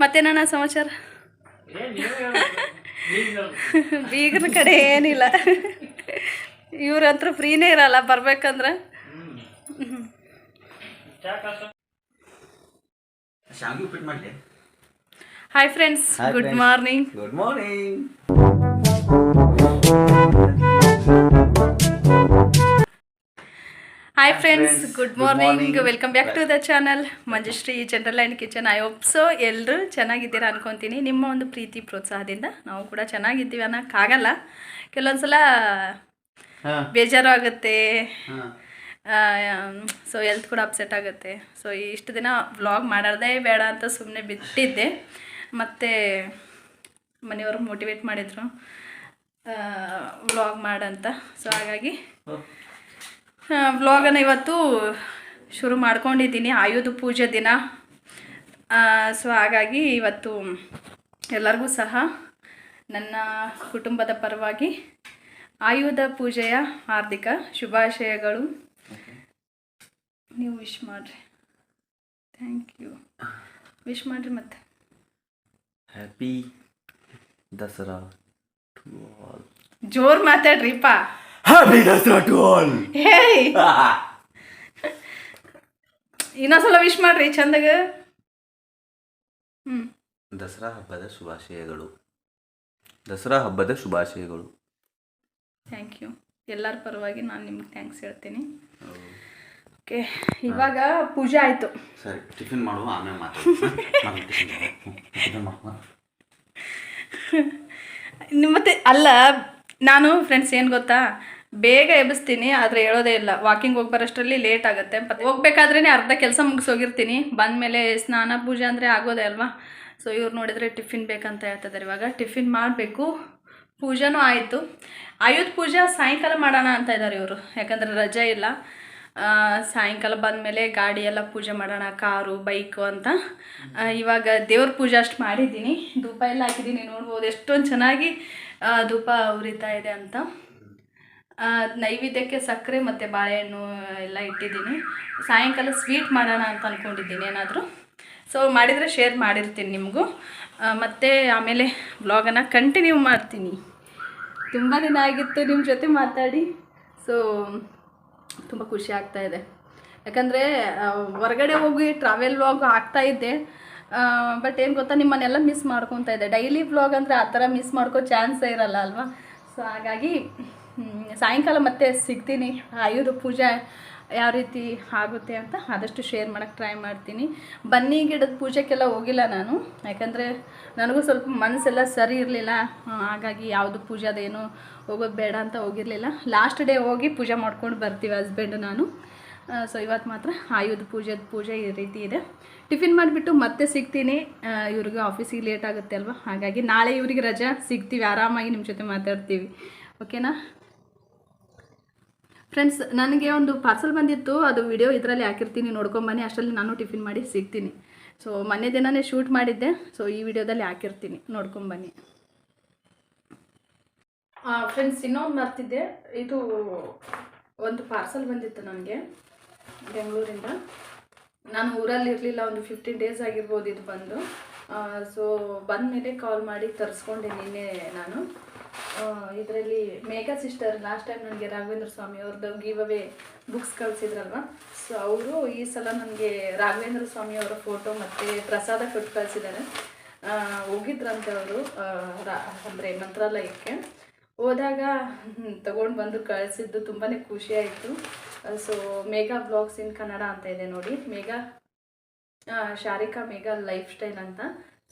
ಮತ್ತೇನಣ್ಣ ಸಮಾಚಾರ? ಬೀಗರ ಕಡೆ ಏನಿಲ್ಲ. ಇವ್ರಂತೂ ಫ್ರೀನೇ ಇರಲ್ಲ ಬರ್ಬೇಕಂದ್ರೆ. Hi friends good morning good morning hi friends. Good morning. Welcome back to the channel Manjushree general and kitchen I hope so ಎಲ್ಲರೂ ಚೆನ್ನಾಗಿದ್ದೀರಾ ಅನ್ಕೊತೀನಿ. ನಿಮ್ಮ ಒಂದು ಪ್ರೀತಿ ಪ್ರೋತ್ಸಾಹದಿಂದ ನಾವು ಕೂಡ ಚೆನ್ನಾಗಿದ್ದೀವಿ ಅನ್ನೋಕ್ಕಾಗಲ್ಲ. ಕೆಲವೊಂದ್ಸಲ ಬೇಜಾರು ಆಗುತ್ತೆ ಸೊ ಎಲ್ತ್ ಕೂಡ ಅಪ್ಸೆಟ್ ಆಗುತ್ತೆ. ಸೊ ಇಷ್ಟು ದಿನ ವ್ಲಾಗ್ ಮಾಡೋದೇ ಬೇಡ ಅಂತ ಸುಮ್ಮನೆ ಬಿಟ್ಟಿದ್ದೆ. ಮತ್ತು ಮನೆಯವರು ಮೋಟಿವೇಟ್ ಮಾಡಿದರು. ವ್ಲಾಗ್ ಮಾಡಂತ ಸೊ ಹಾಗಾಗಿ ವ್ಲಾಗನ್ನು ಇವತ್ತು ಶುರು ಮಾಡ್ಕೊಂಡಿದ್ದೀನಿ. ಆಯುಧ ಪೂಜೆ ದಿನ. ಸೊ ಹಾಗಾಗಿ ಇವತ್ತು ಎಲ್ಲರಿಗೂ ಸಹ ನನ್ನ ಕುಟುಂಬದ ಪರವಾಗಿ ಆಯುಧ ಪೂಜೆಯ ಹಾರ್ದಿಕ ಶುಭಾಶಯಗಳು. ನೀವು ವಿಶ್ ಮಾಡಿರಿ. ಥ್ಯಾಂಕ್ ಯು ವಿಶ್ ಮಾಡಿರಿ ಮತ್ತೆ. ಹ್ಯಾಪಿ ದಸರಾ ಜೋರು ಮಾತಾಡ್ರಿಪ್ಪ happy Dasara to all hey ಇನ್ನೊಂದ್ಸಲ ವಿಶ್ ಮಾಡ್ರಿ ಚಂದಗ. ಹ್ಞೂ ದಸರಾ ಹಬ್ಬದ ಶುಭಾಶಯಗಳು. ದಸರಾ ಹಬ್ಬದ ಶುಭಾಶಯಗಳು. ಥ್ಯಾಂಕ್ ಯು ಎಲ್ಲರ ಪರವಾಗಿ ನಾನು ನಿಮ್ಗೆ ಥ್ಯಾಂಕ್ಸ್ ಹೇಳ್ತೀನಿ. ಓಕೆ ಇವಾಗ ಪೂಜೆ ಆಯಿತು. ಸರಿ ಟಿಫಿನ್ ಮಾಡುವ ಆಮೇಲೆ ಮಾತಾಡ್ತೀನಿ ಮತ್ತೆ ಅಲ್ಲ ನಾನು ಫ್ರೆಂಡ್ಸ್ ಏನು ಗೊತ್ತಾ? ಬೇಗ ಎಬ್ಬಿಸ್ತೀನಿ, ಆದರೆ ಹೇಳೋದೇ ಇಲ್ಲ. ವಾಕಿಂಗ್ ಹೋಗಿ ಬರೋಷ್ಟರಲ್ಲಿ ಲೇಟ್ ಆಗುತ್ತೆ ಹೋಗ್ಬೇಕಾದ್ರೇ ಅರ್ಧ ಕೆಲಸ ಮುಗಿಸೋಗಿರ್ತೀನಿ. ಬಂದಮೇಲೆ ಸ್ನಾನ, ಪೂಜೆ ಅಂದರೆ ಆಗೋದೇ ಅಲ್ವಾ? ಸೊ ಇವ್ರು ನೋಡಿದರೆ ಟಿಫಿನ್ ಬೇಕಂತ ಹೇಳ್ತಿದ್ದಾರೆ ಇವಾಗ. ಟಿಫಿನ್ ಮಾಡಬೇಕು. ಪೂಜೆನೂ ಆಯಿತು. ಆಯುಧ ಪೂಜೆ ಸಾಯಂಕಾಲ ಮಾಡೋಣ ಅಂತ ಇದ್ದಾರೆ ಇವರು. ಯಾಕಂದರೆ ರಜೆ ಇಲ್ಲ. ಸಾಯಂಕಾಲ ಬಂದಮೇಲೆ ಗಾಡಿ ಎಲ್ಲ ಪೂಜೆ ಮಾಡೋಣ, ಕಾರು, ಬೈಕು ಅಂತ. ಇವಾಗ ದೇವ್ರ ಪೂಜೆ ಅಷ್ಟು ಮಾಡಿದ್ದೀನಿ. ಧೂಪ ಎಲ್ಲ ಹಾಕಿದ್ದೀನಿ, ನೋಡ್ಬೋದು ಎಷ್ಟೊಂದು ಚೆನ್ನಾಗಿ ಧೂಪ ಉರಿತಾ ಇದೆ ಅಂತ. ನೈವೇದ್ಯಕ್ಕೆ ಸಕ್ಕರೆ ಮತ್ತು ಬಾಳೆಹಣ್ಣು ಎಲ್ಲ ಇಟ್ಟಿದ್ದೀನಿ. ಸಾಯಂಕಾಲ ಸ್ವೀಟ್ ಮಾಡೋಣ ಅಂತ ಅಂದ್ಕೊಂಡಿದ್ದೀನಿ ಏನಾದರೂ. ಸೊ ಮಾಡಿದರೆ ಶೇರ್ ಮಾಡಿರ್ತೀನಿ ನಿಮಗೂ. ಮತ್ತು ಆಮೇಲೆ ಬ್ಲಾಗನ್ನು ಕಂಟಿನ್ಯೂ ಮಾಡ್ತೀನಿ. ತುಂಬ ದಿನ ಆಗಿತ್ತು ನಿಮ್ಮ ಜೊತೆ ಮಾತಾಡಿ. ಸೊ ತುಂಬ ಖುಷಿ ಆಗ್ತಾ ಇದೆ. ಯಾಕಂದರೆ ಹೊರಗಡೆ ಹೋಗಿ ಟ್ರಾವೆಲ್ ವ್ಲಾಗ್ ಆಗ್ತಾ ಇದ್ದೆ. ಬಟ್ ಏನು ಗೊತ್ತಾ, ನಿಮ್ಮನ್ನೆಲ್ಲ ಮಿಸ್ ಮಾಡ್ಕೊತಾ ಇದೆ ಡೈಲಿ ವ್ಲಾಗ್ ಅಂದರೆ ಆ ಥರ ಮಿಸ್ ಮಾಡ್ಕೋ ಚಾನ್ಸೇ ಇರಲ್ಲ ಅಲ್ವಾ? ಸೊ ಹಾಗಾಗಿ ಸಾಯಂಕಾಲ ಮತ್ತೆ ಸಿಗ್ತೀನಿ. ಆಯುಧ ಪೂಜೆ ಯಾವ ರೀತಿ ಆಗುತ್ತೆ ಅಂತ ಆದಷ್ಟು ಶೇರ್ ಮಾಡೋಕ್ಕೆ ಟ್ರೈ ಮಾಡ್ತೀನಿ. ಬನ್ನಿ ಗಿಡದ ಪೂಜೆಗೆಲ್ಲ ಹೋಗಿಲ್ಲ ನಾನು. ಯಾಕಂದರೆ ನನಗೂ ಸ್ವಲ್ಪ ಮನಸ್ಸೆಲ್ಲ ಸರಿ ಇರಲಿಲ್ಲ. ಹಾಗಾಗಿ ಯಾವುದು ಪೂಜೆ ಅದೇನು ಹೋಗೋದು ಬೇಡ ಅಂತ ಹೋಗಿರಲಿಲ್ಲ. ಲಾಸ್ಟ್ ಡೇ ಹೋಗಿ ಪೂಜೆ ಮಾಡ್ಕೊಂಡು ಬರ್ತೀವಿ ಹಸ್ಬೆಂಡು ನಾನು. ಸೊ ಇವತ್ತು ಮಾತ್ರ ಆಯುಧ ಪೂಜೆದ ಪೂಜೆ ಈ ರೀತಿ ಇದೆ. ಟಿಫಿನ್ ಮಾಡಿಬಿಟ್ಟು ಮತ್ತೆ ಸಿಗ್ತೀನಿ. ಇವ್ರಿಗೆ ಆಫೀಸಿಗೆ ಲೇಟ್ ಆಗುತ್ತೆ ಅಲ್ವಾ? ಹಾಗಾಗಿ ನಾಳೆ ಇವರಿಗೆ ರಜಾ ಸಿಗ್ತೀವಿ. ಆರಾಮಾಗಿ ನಿಮ್ಮ ಜೊತೆ ಮಾತಾಡ್ತೀವಿ. ಓಕೆನಾ ಫ್ರೆಂಡ್ಸ್ ನನಗೆ ಒಂದು ಪಾರ್ಸಲ್ ಬಂದಿತ್ತು. ಅದು ವಿಡಿಯೋ ಇದರಲ್ಲಿ ಹಾಕಿರ್ತೀನಿ. ನೋಡ್ಕೊಂಬನ್ನಿ ಅಷ್ಟರಲ್ಲಿ ನಾನು ಟಿಫಿನ್ ಮಾಡಿ ಸಿಗ್ತೀನಿ. ಸೊ ಮೊನ್ನೆ ದಿನನೇ ಶೂಟ್ ಮಾಡಿದ್ದೆ. ಸೊ ಈ ವಿಡಿಯೋದಲ್ಲಿ ಹಾಕಿರ್ತೀನಿ. ನೋಡ್ಕೊಂಬನ್ನಿ ಫ್ರೆಂಡ್ಸ್ ಇನ್ನೊಂದು ಮರ್ತಿದ್ದೆ. ಇದು ಒಂದು ಪಾರ್ಸಲ್ ಬಂದಿತ್ತು ನನಗೆ. ಬೆಂಗಳೂರಿಂದ. ನಾನು ಊರಲ್ಲಿ ಇರಲಿಲ್ಲ. ಒಂದು ಫಿಫ್ಟೀನ್ ಡೇಸ್ ಆಗಿರ್ಬೋದು ಇದು ಬಂದು. ಸೊ ಬಂದಮೇಲೆ ಕಾಲ್ ಮಾಡಿ ತರಿಸ್ಕೊಂಡೆ ನಿನ್ನೆ ನಾನು. ಇದರಲ್ಲಿ ಮೇಘಾ ಸಿಸ್ಟರ್ ಲಾಸ್ಟ್ ಟೈಮ್ ನನಗೆ ರಾಘವೇಂದ್ರ ಸ್ವಾಮಿ ಅವ್ರದ್ದು ಗಿವ್ ಅವೇ ಬುಕ್ಸ್ ಕಳಿಸಿದ್ರಲ್ವ? ಸೊ ಅವರು ಈ ಸಲ ನನಗೆ ರಾಘವೇಂದ್ರ ಸ್ವಾಮಿ ಅವರ ಫೋಟೋ ಮತ್ತು ಪ್ರಸಾದ ಕೊಟ್ಟು ಕಳಿಸಿದ್ದಾರೆ. ಹೋಗಿದ್ರಂತೆ ಅವರು ಅಂದರೆ ಮಂತ್ರಾಲಯಕ್ಕೆ. ಹೋದಾಗ ತಗೊಂಡು ಬಂದು ಕಳಿಸಿದ್ದು ತುಂಬಾ ಖುಷಿ ಆಯಿತು so Megha blogs in Kannada ಅಂತ ಇದೆ ನೋಡಿ. ಮೇಘಾ ಶಾರಿಕಾ ಮೇಘಾ ಲೈಫ್ ಸ್ಟೈಲ್ ಅಂತ.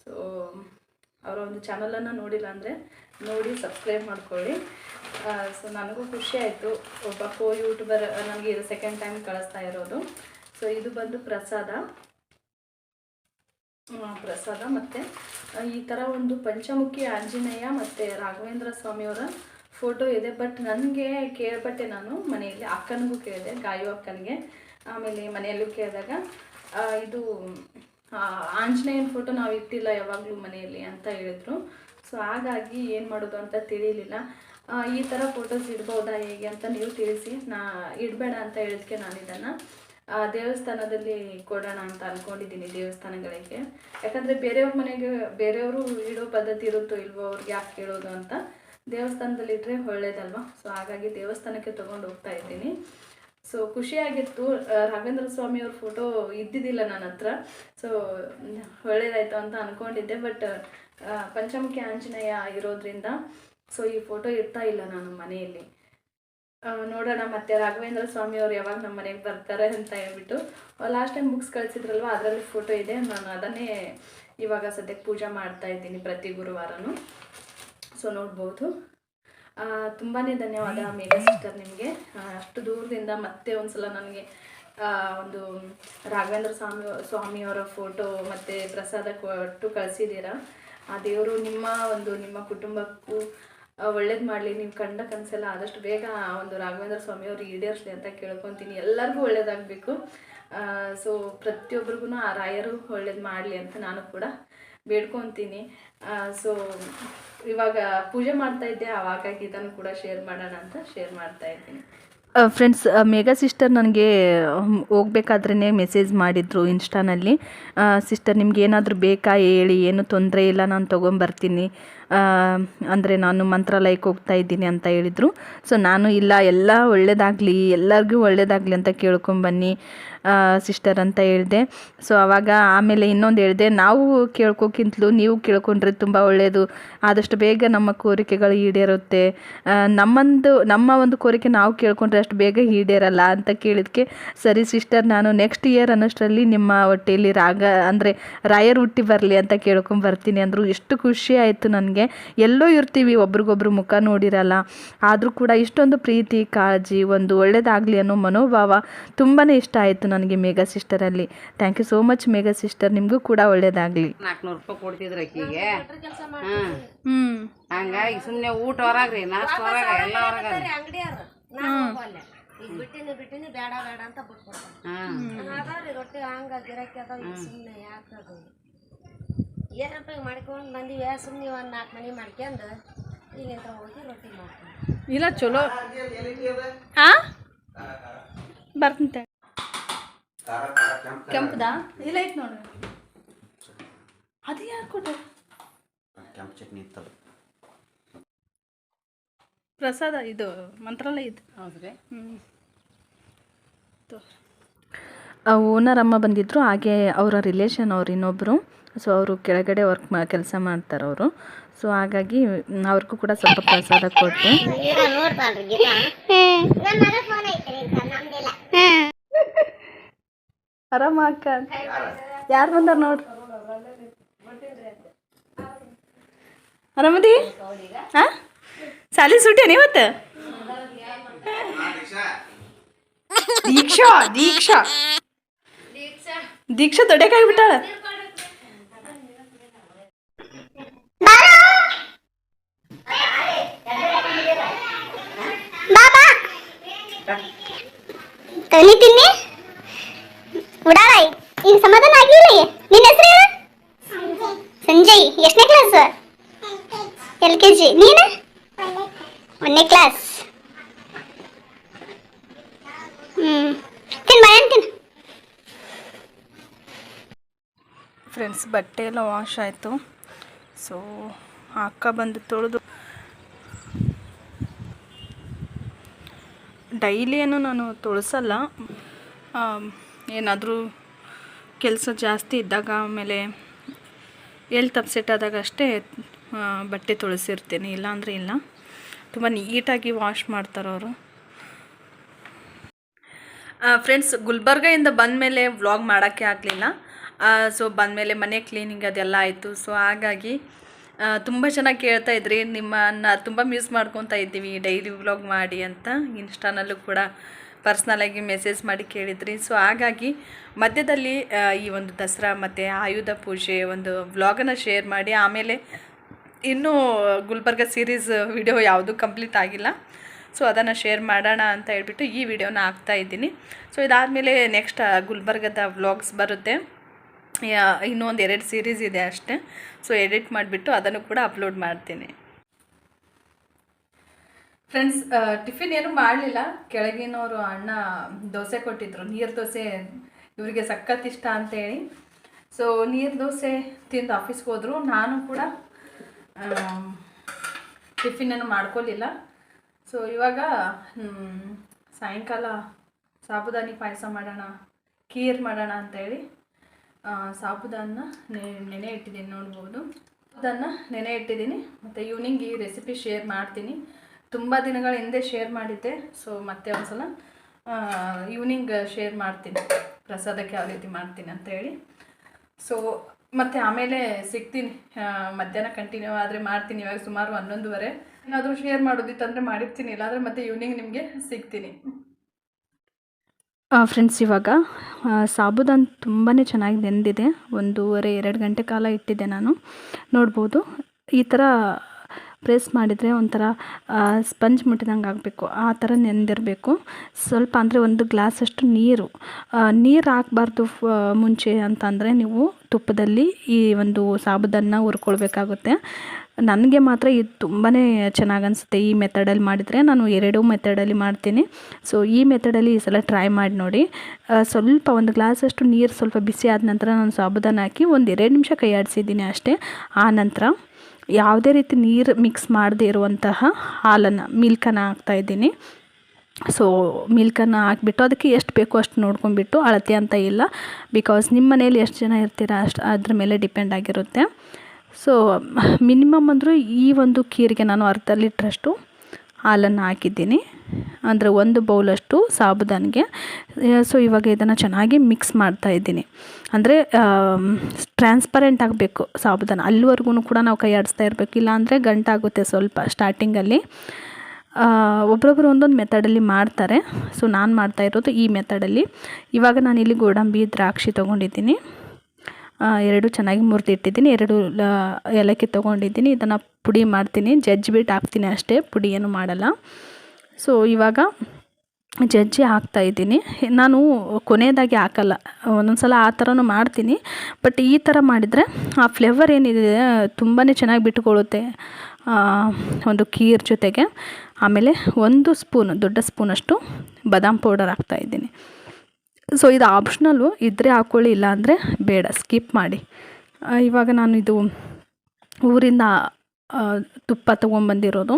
ಸೊ ಅವರ ಒಂದು ಚಾನಲನ್ನು ನೋಡಿಲ್ಲ ಅಂದರೆ ನೋಡಿ ಸಬ್ಸ್ಕ್ರೈಬ್ ಮಾಡ್ಕೊಳ್ಳಿ. ಸೊ ನನಗೂ ಖುಷಿ ಆಯಿತು. ಒಬ್ಬ ಕೋ ಯೂಟ್ಯೂಬರ್ ನನಗೆ ಇದು ಸೆಕೆಂಡ್ ಟೈಮ್ ಕಳಿಸ್ತಾ ಇರೋದು. ಸೊ ಇದು ಬಂದು ಪ್ರಸಾದ. ಪ್ರಸಾದ ಮತ್ತು ಈ ಥರ ಒಂದು ಪಂಚಮುಖಿ ಆಂಜನೇಯ ಮತ್ತು ರಾಘವೇಂದ್ರ ಸ್ವಾಮಿಯವರ ಫೋಟೋ ಇದೆ. ಬಟ್ ನನಗೆ ಕೇಳ್ಪಟ್ಟೆ ನಾನು ಮನೆಯಲ್ಲಿ, ಅಕ್ಕನಿಗೂ ಕೇಳಿದೆ, ಗಾಯು ಅಕ್ಕನಿಗೆ. ಆಮೇಲೆ ಮನೆಯಲ್ಲೂ ಕೇಳಿದಾಗ ಇದು ಆಂಜನೇಯನ ಫೋಟೋ ನಾವು ಇಟ್ಟಿಲ್ಲ ಯಾವಾಗಲೂ ಮನೆಯಲ್ಲಿ ಅಂತ ಹೇಳಿದ್ರು. ಸೊ ಹಾಗಾಗಿ ಏನು ಮಾಡೋದು ಅಂತ ತಿಳಿಯಲಿಲ್ಲ ಈ ಥರ ಫೋಟೋಸ್ ಇಡ್ಬೋದಾ ಹೇಗೆ ಅಂತ ನೀವು ತಿಳಿಸಿ. ನಾ, ಇಡಬೇಡ ಅಂತ ಹೇಳಿದ್ಕೆ ನಾನು ಇದನ್ನು ದೇವಸ್ಥಾನದಲ್ಲಿ ಕೊಡೋಣ ಅಂತ ಅಂದ್ಕೊಂಡಿದ್ದೀನಿ ದೇವಸ್ಥಾನಗಳಿಗೆ. ಯಾಕಂದರೆ ಬೇರೆಯವ್ರ ಮನೆಗೆ, ಬೇರೆಯವರು ಇಡೋ ಪದ್ಧತಿ ಇರುತ್ತೋ ಇಲ್ವೋ ಅವ್ರಿಗೆ ಯಾಕೆ ಕೇಳೋದು ಅಂತ ದೇವಸ್ಥಾನದಲ್ಲಿ ಇಟ್ಟರೆ ಒಳ್ಳೇದಲ್ವಾ? ಸೊ ಹಾಗಾಗಿ ದೇವಸ್ಥಾನಕ್ಕೆ ತೊಗೊಂಡು ಹೋಗ್ತಾ ಇದ್ದೀನಿ. ಸೊ ಖುಷಿಯಾಗಿತ್ತು. ರಾಘವೇಂದ್ರ ಸ್ವಾಮಿ ಅವ್ರ ಫೋಟೋ ಇದ್ದಿದ್ದಿಲ್ಲ ನನ್ನ ಹತ್ರ. ಸೊ ಒಳ್ಳೇದಾಯ್ತು ಅಂತ ಅಂದ್ಕೊಂಡಿದ್ದೆ ಬಟ್ ಪಂಚಮುಖಿ ಆಂಜನೇಯ ಇರೋದ್ರಿಂದ ಸೊ ಈ ಫೋಟೋ ಇರ್ತಾ ಇಲ್ಲ ನಾನು ಮನೆಯಲ್ಲಿ. ನೋಡೋಣ ಮತ್ತೆ ರಾಘವೇಂದ್ರ ಸ್ವಾಮಿ ಅವ್ರು ಯಾವಾಗ ನಮ್ಮ ಮನೆಗೆ ಬರ್ತಾರೆ ಅಂತ ಹೇಳ್ಬಿಟ್ಟು ಲಾಸ್ಟ್ ಟೈಮ್ ಬುಕ್ಸ್ ಕಳಿಸಿದ್ರಲ್ವ, ಅದರಲ್ಲಿ ಫೋಟೋ ಇದೆ. ನಾನು ಅದನ್ನೇ ಇವಾಗ ಸದ್ಯಕ್ಕೆ ಪೂಜೆ ಮಾಡ್ತಾ ಇದ್ದೀನಿ ಪ್ರತಿ ಗುರುವಾರನೂ. ಸೊ ನೋಡ್ಬೋದು. ತುಂಬಾ ಧನ್ಯವಾದ ಮೇಘಾ ಸಿಸ್ಟರ್ ನಿಮಗೆ. ಅಷ್ಟು ದೂರದಿಂದ ಮತ್ತೆ ಒಂದ್ಸಲ ನನಗೆ ಒಂದು ರಾಘವೇಂದ್ರ ಸ್ವಾಮಿ, ಸ್ವಾಮಿಯವರ ಫೋಟೋ ಮತ್ತು ಪ್ರಸಾದ ಕೊಟ್ಟು ಕಳಿಸಿದ್ದೀರಾ? ಆ, ದೇವರು ನಿಮ್ಮ ಒಂದು, ನಿಮ್ಮ ಕುಟುಂಬಕ್ಕೂ ಒಳ್ಳೇದು ಮಾಡಲಿ. ನೀವು ಕಂಡ ಕನಸೆಲ್ಲ ಆದಷ್ಟು ಬೇಗ ಒಂದು ರಾಘವೇಂದ್ರ ಸ್ವಾಮಿಯವರು ಈಡೇರಿಸಲಿ ಅಂತ ಕೇಳ್ಕೊತೀನಿ. ಎಲ್ಲರಿಗೂ ಒಳ್ಳೇದಾಗಬೇಕು. ಸೊ ಪ್ರತಿಯೊಬ್ಬರಿಗೂ ಆ ರಾಯರು ಒಳ್ಳೇದು ಮಾಡಲಿ ಅಂತ ನಾನು ಕೂಡ ಬೇಡ್ಕೊತೀನಿ. ಸೊ ಇವಾಗ ಪೂಜೆ ಮಾಡ್ತಾ ಇದ್ದೆ ಆವಾಗ ಇದನ್ನು ಕೂಡ ಶೇರ್ ಮಾಡೋಣ ಅಂತ ಶೇರ್ ಮಾಡ್ತಾ ಇದ್ದೀನಿ. ಫ್ರೆಂಡ್ಸ್ ಮೇಘಾ ಸಿಸ್ಟರ್ ನನಗೆ ಹೋಗ್ಬೇಕಾದ್ರೇ ಮೆಸೇಜ್ ಮಾಡಿದರು ಇನ್ಸ್ಟಾನಲ್ಲಿ ಸಿಸ್ಟರ್ ನಿಮ್ಗೆ ಏನಾದರೂ ಬೇಕಾ ಹೇಳಿ, ಏನು ತೊಂದರೆ ಇಲ್ಲ, ನಾನು ತೊಗೊಂಬರ್ತೀನಿ. ಅಂದರೆ ನಾನು ಮಂತ್ರಾಲಯಕ್ಕೆ ಹೋಗ್ತಾ ಇದ್ದೀನಿ ಅಂತ ಹೇಳಿದರು. ಸೊ ನಾನು ಇಲ್ಲ, ಎಲ್ಲ ಒಳ್ಳೆಯದಾಗಲಿ ಎಲ್ಲರಿಗೂ ಒಳ್ಳೆಯದಾಗಲಿ ಅಂತ ಕೇಳ್ಕೊಂಬನ್ನಿ ಸಿಸ್ಟರ್ ಅಂತ ಹೇಳಿದೆ. ಸೊ ಆವಾಗ ಆಮೇಲೆ ಇನ್ನೊಂದು ಹೇಳಿದೆ, ನಾವು ಕೇಳ್ಕೋಕ್ಕಿಂತಲೂ ನೀವು ಕೇಳ್ಕೊಂಡ್ರೆ ತುಂಬ ಒಳ್ಳೆಯದು ಆದಷ್ಟು ಬೇಗ ನಮ್ಮ ಕೋರಿಕೆಗಳು ಈಡೇರುತ್ತೆ. ನಮ್ಮಂದು, ನಮ್ಮ ಒಂದು ಕೋರಿಕೆ ನಾವು ಕೇಳ್ಕೊಂಡ್ರೆ ಅಷ್ಟು ಬೇಗ ಈಡೇರಲ್ಲ ಅಂತ ಕೇಳಿದ್ಕೆ, ಸರಿ ಸಿಸ್ಟರ್ ನಾನು ನೆಕ್ಸ್ಟ್ ಇಯರ್ ಅನ್ನೋಷ್ಟರಲ್ಲಿ ನಿಮ್ಮ ಹೊಟ್ಟೆಯಲ್ಲಿ ರಾಗ, ಅಂದರೆ ರಾಯರ್ ಹುಟ್ಟಿ ಬರಲಿ ಅಂತ ಕೇಳ್ಕೊಂಬರ್ತೀನಿ ಅಂದರು. ಎಷ್ಟು ಖುಷಿ ಆಯಿತು ನನಗೆ. ಎಲ್ಲೋ ಇರ್ತೀವಿ ಒಬ್ರಿಗೊಬ್ರು ಮುಖ ನೋಡಿರಲ್ಲ. ಆದರೂ ಕೂಡ ಇಷ್ಟೊಂದು ಪ್ರೀತಿ ಕಾಳಜಿ ಒಂದು ಒಳ್ಳೆಯದಾಗಲಿ ಅನ್ನೋ ಮನೋಭಾವ ತುಂಬಾ ಇಷ್ಟ ಆಯಿತು ನನಗೆ Megha ಸಿಸ್ಟರಲ್ಲಿ thank you so much Megha sister ನಿಮಗೂ ಕೂಡ ಒಳ್ಳೆಯದಾಗಲಿ ನಾಲ್ಕುನೂರು ರೂಪಾಯಿ ಕೊಡ್ತಿದ್ರು ಅಕ್ಕಿಗೆ. ಹ್ಮ್. ಹ್ಞೂ ಹಂಗಾಗಿ ಸುಮ್ಮನೆ ಊಟ ಹೊರಗ್ರಿ ನಾಷ್ಟ ಹೊರಗ ಎಲ್ಲ ಹೊರಗ ಬಿಟ್ಟಿನಿ ಬಿಟ್ಟಿನಿ ಬೇಡ ಬೇಡ ಅಂತ ಬಿಟ್ಬಿಡ್ತಾರೆ. ರೊಟ್ಟಿ ಹಂಗ ಗಿರಾಕಿ ಅದಾವ ಸುಮ್ಮನೆ ಯಾಕದು ಏನಪ್ಪ ಈಗ ಮಾಡ್ಕೊಂಡು ಬಂದಿವಿ ಸುಮ್ಮನೆ ಒಂದು ನಾಲ್ಕು ಮನೆ ಮಾಡ್ಕೊಂಡು ಇಲ್ಲಿಂದ ಹೋಗಿ ರೊಟ್ಟಿ ಮಾಡ್ಕೊಂಡು. ಇಲ್ಲ ಚಲೋ. ಆ? ಬರ್ತೀನಿ ಕೆಂಪದ? ಇಲ್ಲ ಐತೆ ನೋಡು. ಅದು ಯಾರು ಕೊಟ್ಟ ಕೆಂಪು ಚಟ್ನಿ ಇತ್ತಲ್ಲ ಪ್ರಸಾದ ಇದು ಮಂತ್ರಾಲಯ ಇದು ಹೌದ್ರಿ? ಹ್ಞೂ ಓನರ್ ಅಮ್ಮ ಬಂದಿದ್ದರು ಹಾಗೆ ಅವರ ರಿಲೇಷನ್ ಅವ್ರು ಇನ್ನೊಬ್ಬರು ಸೊ ಅವರು ಕೆಳಗಡೆ ವರ್ಕ್ ಮಾ ಕೆಲಸ ಮಾಡ್ತಾರೆ ಅವರು. ಸೊ ಹಾಗಾಗಿ ಅವ್ರಿಗೂ ಕೂಡ ಸ್ವಲ್ಪ ಪ್ರಸಾದ ಕೊಟ್ಟೆ ಆರಾಮ ಅಕ್ಕ? ಯಾರು ಬಂದಾರ ನೋಡ್ರಿ ಆರಾಮದಿ? ಹಾ ಸಾಲಿ ಸುಟ್ಟೇನು ಇವತ್ತು ದೀಕ್ಷಾ ದೀಕ್ಷಾ. ದೀಕ್ಷಾ ದೊಡ್ಡಕ್ಕಾಗ್ಬಿಟ್ಟಾಳ ತನಿ ತಿನ್ನಿ. ಉಡಾರಾಯ್ ಈಗ ಸಮಾಧಾನ ಆಗಿಲ್ಲ ನಿನ್ನ ಹೆಸರು ಸಂಜಯ್. ಎಷ್ಟನೇ ಕ್ಲಾಸ್ ಎಲ್ ಕೆ ಜಿ ನೀನು? ಒಂದನೇ ಕ್ಲಾಸ್ ಹ್ಮ್. ತಿನ್ ಬಾಯನ್ ತಿನ್? ಫ್ರೆಂಡ್ಸ್, ಬಟ್ಟೆ ಎಲ್ಲ ವಾಶ್ ಆಯಿತು. ಸೊ ಅಕ್ಕ ಬಂದು ತೊಳೆದು ಡೈಲಿಯನ್ನು ನಾನು ತೊಳಸಲ್ಲ. ಏನಾದರೂ ಕೆಲಸ ಜಾಸ್ತಿ ಇದ್ದಾಗ ಆಮೇಲೆ ಎಲ್ಲಿ ಆದಾಗ ಅಷ್ಟೇ ಬಟ್ಟೆ ತೊಳಸಿರ್ತೀನಿ. ಇಲ್ಲಾಂದರೆ ಇಲ್ಲ. ತುಂಬ ನೀಟಾಗಿ ವಾಶ್ ಮಾಡ್ತಾರವರು ಫ್ರೆಂಡ್ಸ್ ಬಂದ ಮೇಲೆ ವ್ಲಾಗ್ ಮಾಡೋಕ್ಕೆ ಆಗಲಿಲ್ಲ. ಸೊ ಬಂದಮೇಲೆ ಮನೆ ಕ್ಲೀನಿಂಗ್ ಅದೆಲ್ಲ ಆಯಿತು. ಸೊ ಹಾಗಾಗಿ ತುಂಬ ಚೆನ್ನಾಗಿ ಕೇಳ್ತಾ ಇದ್ರಿ. ನಿಮ್ಮನ್ನು ತುಂಬ ಮಿಸ್ ಮಾಡ್ಕೊತಾ ಇದ್ದೀವಿ. ಡೈಲಿ ವ್ಲಾಗ್ ಮಾಡಿ ಅಂತ ಇನ್ಸ್ಟಾನಲ್ಲೂ ಕೂಡ ಪರ್ಸ್ನಲಾಗಿ ಮೆಸೇಜ್ ಮಾಡಿ ಕೇಳಿದ್ರಿ. ಸೊ ಹಾಗಾಗಿ, ಮಧ್ಯದಲ್ಲಿ ಈ ಒಂದು ದಸರಾ ಮತ್ತು ಆಯುಧ ಪೂಜೆ ಒಂದು ವ್ಲಾಗನ್ನು ಶೇರ್ ಮಾಡಿ. ಆಮೇಲೆ ಇನ್ನೂ ಗುಲ್ಬರ್ಗ ಸೀರೀಸ್ ವಿಡಿಯೋ ಯಾವುದೂ ಕಂಪ್ಲೀಟ್ ಆಗಿಲ್ಲ. ಸೊ ಅದನ್ನು ಶೇರ್ ಮಾಡೋಣ ಅಂತ ಹೇಳ್ಬಿಟ್ಟು ಈ ವಿಡಿಯೋನ ಹಾಕ್ತಾ ಇದ್ದೀನಿ. ಸೊ ಇದಾದಮೇಲೆ ನೆಕ್ಸ್ಟ್ ಗುಲ್ಬರ್ಗದ ವ್ಲಾಗ್ಸ್ ಬರುತ್ತೆ. ಯಾ- ಇನ್ನೂ ಒಂದು ಎರಡು ಸೀರೀಸ್ ಇದೆ ಅಷ್ಟೇ. ಸೊ ಎಡಿಟ್ ಮಾಡಿಬಿಟ್ಟು ಅದನ್ನು ಕೂಡ ಅಪ್ಲೋಡ್ ಮಾಡ್ತೀನಿ. ಫ್ರೆಂಡ್ಸ್ ಟಿಫಿನ್ ಏನು ಮಾಡಲಿಲ್ಲ. ಕೆಳಗಿನವರು ಅಣ್ಣ ದೋಸೆ ಕೊಟ್ಟಿದ್ರು. ನೀರು ದೋಸೆ ಇವರಿಗೆ ಸಖತ್ ಇಷ್ಟ ಅಂತೇಳಿ. ಸೊ ನೀರು ದೋಸೆ ತಿಂದು ಆಫೀಸ್ಗೆ ಹೋದರು. ನಾನು ಕೂಡ ಟಿಫಿನ್ ಏನು ಮಾಡ್ಕೊಳ್ಳಿಲ್ಲ ಸೊ ಇವಾಗ ಸಾಯಂಕಾಲ ಸಾಬುದಾನಿ ಪಾಯಸ ಮಾಡೋಣ, ಖೀರ್ ಮಾಡೋಣ ಅಂತೇಳಿ. ಸಾಬುದಾನ ನೆನೆ ಇಟ್ಟಿದ್ದೀನಿ ನೋಡ್ಬೋದು. ಅದನ್ನು ನೆನೆ ಇಟ್ಟಿದ್ದೀನಿ. ಮತ್ತು ಈವ್ನಿಂಗ್ ಈ ರೆಸಿಪಿ ಶೇರ್ ಮಾಡ್ತೀನಿ. ತುಂಬ ದಿನಗಳ ಹಿಂದೆ ಶೇರ್ ಮಾಡಿದ್ದೆ. ಸೊ ಮತ್ತೆ ಒಂದ್ಸಲ ಈವ್ನಿಂಗ್ ಶೇರ್ ಮಾಡ್ತೀನಿ. ಪ್ರಸಾದಕ್ಕೆ ಯಾವ ರೀತಿ ಮಾಡ್ತೀನಿ ಅಂತ ಹೇಳಿ. ಸೊ ಮತ್ತೆ ಆಮೇಲೆ ಸಿಗ್ತೀನಿ. ಮಧ್ಯಾಹ್ನ ಕಂಟಿನ್ಯೂ ಆದರೆ ಮಾಡ್ತೀನಿ. ಇವಾಗ ಸುಮಾರು ಹನ್ನೊಂದುವರೆ. ಏನಾದರೂ ಶೇರ್ ಮಾಡೋದಿತ್ತಂದರೆ ಮಾಡಿರ್ತೀನಿ. ಇಲ್ಲಾಂದರೆ ಮತ್ತೆ ಈವ್ನಿಂಗ್ ನಿಮಗೆ ಸಿಗ್ತೀನಿ. ಫ್ರೆಂಡ್ಸ್ ಇವಾಗ ಸಾಬುದಾನ್ ತುಂಬಾ ಚೆನ್ನಾಗಿ ನೆಂದಿದೆ. ಒಂದೂವರೆ, ಎರಡು ಗಂಟೆ ಕಾಲ ಇಟ್ಟಿದ್ದೆ ನಾನು. ನೋಡ್ಬೋದು. ಈ ಥರ ಪ್ರೆಸ್ ಮಾಡಿದರೆ ಒಂಥರ ಸ್ಪಂಜ್ ಮುಟ್ಟಿದಂಗೆ ಆಗಬೇಕು. ಆ ಥರ ನೆಂದಿರಬೇಕು. ಸ್ವಲ್ಪ ಅಂದರೆ ಒಂದು ಗ್ಲಾಸಷ್ಟು ನೀರು. ನೀರು ಹಾಕ್ಬಾರ್ದು ಮುಂಚೆ ಅಂತಂದರೆ ನೀವು ತುಪ್ಪದಲ್ಲಿ ಈ ಒಂದು ಸಾಬುದನ್ನು ಹುರ್ಕೊಳ್ಬೇಕಾಗುತ್ತೆ. ನನಗೆ ಮಾತ್ರ ಇದು ತುಂಬಾ ಚೆನ್ನಾಗಿ ಅನಿಸುತ್ತೆ ಈ ಮೆಥಡಲ್ಲಿ ಮಾಡಿದರೆ. ನಾನು ಎರಡೂ ಮೆಥಡಲ್ಲಿ ಮಾಡ್ತೀನಿ. ಸೊ ಈ ಮೆಥಡಲ್ಲಿ ಈ ಸಲ ಟ್ರೈ ಮಾಡಿ ನೋಡಿ. ಸ್ವಲ್ಪ ಒಂದು ಗ್ಲಾಸಷ್ಟು ನೀರು ಸ್ವಲ್ಪ ಬಿಸಿ ಆದ ನಂತರ ನಾನು ಸಾಬುದಾನ ಹಾಕಿ ಒಂದು ಎರಡು ನಿಮಿಷ ಕೈ ಆಡಿಸಿದ್ದೀನಿ ಅಷ್ಟೇ. ಆ ನಂತರ ಯಾವುದೇ ರೀತಿ ನೀರು ಮಿಕ್ಸ್ ಮಾಡದೇ ಇರುವಂತಹ ಹಾಲನ್ನು ಮಿಲ್ಕನ್ನು ಹಾಕ್ತಾಯಿದ್ದೀನಿ ಸೊ ಮಿಲ್ಕನ್ನು ಹಾಕ್ಬಿಟ್ಟು ಅದಕ್ಕೆ ಎಷ್ಟು ಬೇಕೋ ಅಷ್ಟು ನೋಡ್ಕೊಂಡ್ಬಿಟ್ಟು ಅಳತೆ ಅಂತ ಇಲ್ಲ. ಬಿಕಾಸ್ ನಿಮ್ಮ ಮನೇಲಿ ಎಷ್ಟು ಜನ ಇರ್ತೀರ ಅಷ್ಟು ಅದ್ರ ಮೇಲೆ ಡಿಪೆಂಡ್ ಆಗಿರುತ್ತೆ. ಸೊ ಮಿನಿಮಮ್ ಅಂದರೂ ಈ ಒಂದು ಖೀರಿಗೆ ನಾನು ಅರ್ಧ ಲೀಟ್ರಷ್ಟು ಹಾಲನ್ನು ಹಾಕಿದ್ದೀನಿ. ಅಂದರೆ ಒಂದು ಬೌಲಷ್ಟು ಸಾಬುದಾನಿಗೆ. ಸೊ ಇವಾಗ ಇದನ್ನು ಚೆನ್ನಾಗಿ ಮಿಕ್ಸ್ ಮಾಡ್ತಾ ಇದ್ದೀನಿ. ಅಂದರೆ ಟ್ರಾನ್ಸ್ಪರೆಂಟ್ ಆಗಬೇಕು ಸಾಬುದಾನ. ಅಲ್ಲಿವರೆಗೂ ಕೂಡ ನಾವು ಕೈ ಆಡಿಸ್ತಾ ಇರಬೇಕು. ಇಲ್ಲಾಂದರೆ ಗಂಟಾಗುತ್ತೆ ಸ್ವಲ್ಪ ಸ್ಟಾರ್ಟಿಂಗಲ್ಲಿ ಒಬ್ರೊಬ್ರು ಒಂದೊಂದು ಮೆಥಡಲ್ಲಿ ಮಾಡ್ತಾರೆ. ಸೊ ನಾನು ಮಾಡ್ತಾ ಇರೋದು ಈ ಮೆಥಡಲ್ಲಿ ಇವಾಗ ನಾನಿಲ್ಲಿ ಗೋಡಂಬಿ, ದ್ರಾಕ್ಷಿ ತೊಗೊಂಡಿದ್ದೀನಿ. ಎರಡು ಚೆನ್ನಾಗಿ ಮುರಿದಿಟ್ಟಿದ್ದೀನಿ. ಎರಡು ಏಲಕ್ಕಿ ತೊಗೊಂಡಿದ್ದೀನಿ. ಇದನ್ನು ಪುಡಿ ಮಾಡ್ತೀನಿ. ಜಜ್ಜಿಬಿಟ್ಟು ಹಾಕ್ತೀನಿ ಅಷ್ಟೇ. ಪುಡಿ ಏನು ಮಾಡಲ್ಲ. ಸೊ ಇವಾಗ ಜಜ್ಜಿ ಹಾಕ್ತಾ ಇದ್ದೀನಿ. ನಾನು ಕೊನೆಯದಾಗಿ ಹಾಕಲ್ಲ. ಒಂದೊಂದು ಸಲ ಆ ಥರನೂ ಮಾಡ್ತೀನಿ. ಬಟ್ ಈ ಥರ ಮಾಡಿದರೆ ಆ ಫ್ಲೇವರ್ ಏನಿದೆ ತುಂಬಾ ಚೆನ್ನಾಗಿ ಬಿಟ್ಕೊಳ್ಳುತ್ತೆ ಒಂದು ಖೀರ್ ಜೊತೆಗೆ. ಆಮೇಲೆ ಒಂದು ಸ್ಪೂನ್, ದೊಡ್ಡ ಸ್ಪೂನಷ್ಟು ಬಾದಾಮ್ ಪೌಡರ್ ಹಾಕ್ತಾಯಿದ್ದೀನಿ ಸೊ ಇದು ಆಪ್ಷನಲ್ಲು ಇದ್ದರೆ ಹಾಕ್ಕೊಳ್ಳಿ ಇಲ್ಲ ಅಂದರೆ ಬೇಡ. ಸ್ಕಿಪ್ ಮಾಡಿ. ಇವಾಗ ನಾನು ಇದು ಊರಿಂದ ತುಪ್ಪ ತೊಗೊಂಬಂದಿರೋದು.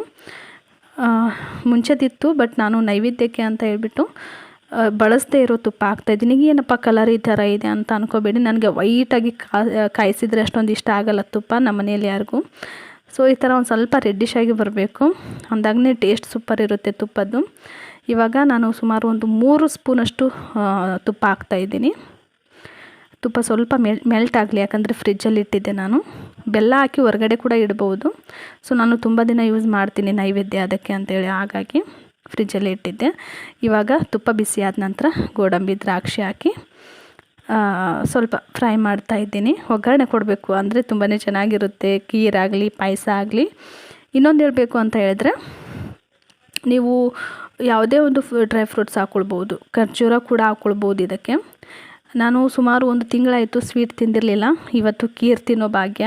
ಮುಂಚೆದಿತ್ತು ಬಟ್ ನಾನು ನೈವೇದ್ಯಕ್ಕೆ ಅಂತ ಹೇಳ್ಬಿಟ್ಟು ಬಳಸದೇ ಇರೋ ತುಪ್ಪ ಹಾಕ್ತಾಯಿದ್ದೀನಿ ಏನಪ್ಪ ಕಲರ್ ಈ ಥರ ಇದೆ ಅಂತ ಅನ್ಕೋಬೇಡಿ. ನನಗೆ ವೈಟಾಗಿ ಕಾಯಿಸಿದರೆ ಅಷ್ಟೊಂದು ಇಷ್ಟ ಆಗಲ್ಲ ತುಪ್ಪ ನಮ್ಮ ಮನೆಯಲ್ಲಿ ಯಾರಿಗೂ. ಸೊ ಈ ಥರ ಒಂದು ಸ್ವಲ್ಪ ರೆಡ್ಡಿಶ್ ಆಗಿ ಬರಬೇಕು. ಅಂದಾಗನೇ ಟೇಸ್ಟ್ ಸೂಪರ್ ಇರುತ್ತೆ ತುಪ್ಪದ್ದು. ಇವಾಗ ನಾನು ಸುಮಾರು ಒಂದು ಮೂರು ಸ್ಪೂನಷ್ಟು ತುಪ್ಪ ಹಾಕ್ತಾಯಿದ್ದೀನಿ ತುಪ್ಪ ಸ್ವಲ್ಪ ಮೆಲ್, ಮೆಲ್ಟ್ ಆಗಲಿ, ಯಾಕಂದರೆ ಫ್ರಿಜ್ಜಲ್ಲಿ ಇಟ್ಟಿದ್ದೆ ನಾನು. ಬೆಲ್ಲ ಹಾಕಿ ಹೊರಗಡೆ ಕೂಡ ಇಡ್ಬೋದು. ಸೊ, ನಾನು ತುಂಬ ದಿನ ಯೂಸ್ ಮಾಡ್ತೀನಿ ನೈವೇದ್ಯ ಅದಕ್ಕೆ ಅಂತೇಳಿ ಹಾಗಾಗಿ ಫ್ರಿಜ್ಜಲ್ಲಿ ಇಟ್ಟಿದ್ದೆ. ಇವಾಗ ತುಪ್ಪ ಬಿಸಿ ಆದ ನಂತರ ಗೋಡಂಬಿ ದ್ರಾಕ್ಷಿ ಹಾಕಿ ಸ್ವಲ್ಪ ಫ್ರೈ ಮಾಡ್ತಾ ಇದ್ದೀನಿ. ಒಗ್ಗರಣೆ ಕೊಡಬೇಕು ಅಂದರೆ ತುಂಬಾ ಚೆನ್ನಾಗಿರುತ್ತೆ. ಖೀರಾಗಲಿ, ಪಾಯಸ ಆಗಲಿ. ಇನ್ನೊಂದು ಹೇಳಬೇಕು ಅಂತ ಹೇಳಿದ್ರೆ ನೀವು ಯಾವುದೇ ಒಂದು ಡ್ರೈ ಫ್ರೂಟ್ಸ್ ಹಾಕ್ಕೊಳ್ಬೋದು ಖರ್ಜೂರ ಕೂಡ ಹಾಕ್ಕೊಳ್ಬೋದು ಇದಕ್ಕೆ. ನಾನು ಸುಮಾರು ಒಂದು ತಿಂಗಳಾಯಿತು ಸ್ವೀಟ್ ತಿಂದಿರಲಿಲ್ಲ. ಇವತ್ತು ಖೀರ್ ತಿನ್ನೋ ಭಾಗ್ಯ.